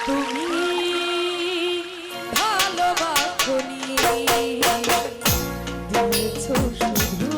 তুমি ভালোবাসনি দিয়েছ শুধুই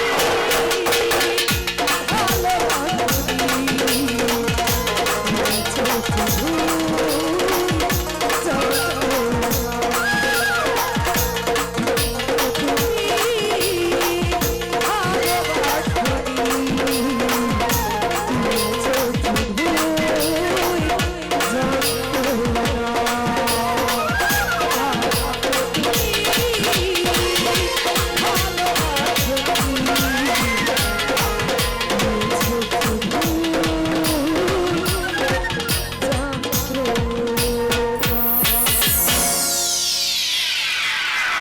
Bye.